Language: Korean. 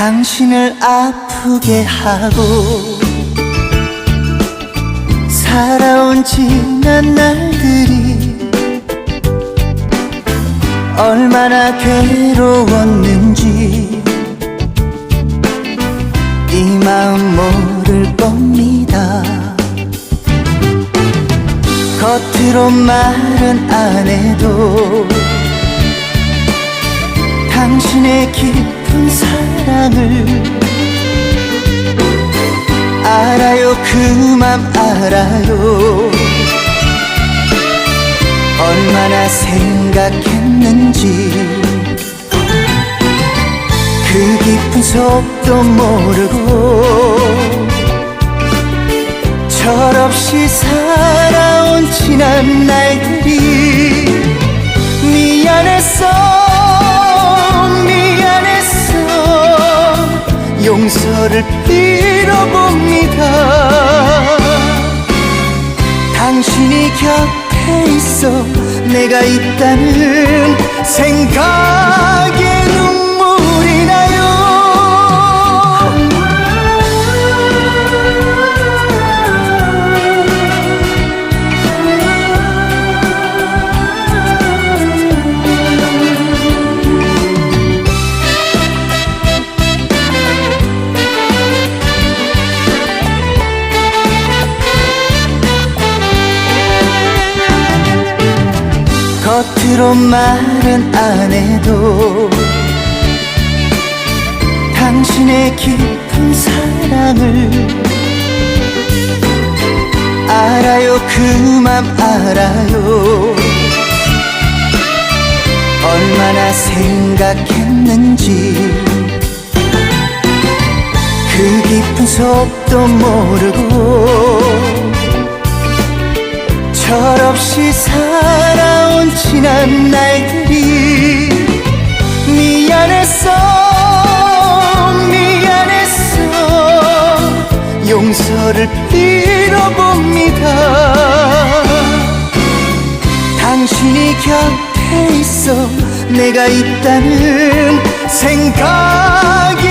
당신을 아프게 하고 살아온 지난 날들이 얼마나 괴로웠는지 이 마음 모를 겁니다. 겉으로 말은 안 해도 당신의 깊은 사랑 을 알아요. 그 맘 알아요. 얼마나 생각했는지. 그 깊은 속도 모르고 철없이 살아온 지난 날들이 미안했어 있어 내가 있다는 생각 겉으로 말은 안 해도 당신의 깊은 사랑을 알아요 그 맘 알아요. 얼마나 생각했는지 그 깊은 속도 모르고 철없이 살아온 지난 날들이 미안했어 미안했어. 용서를 빌어봅니다. 당신이 곁에 있어 내가 있다는 생각에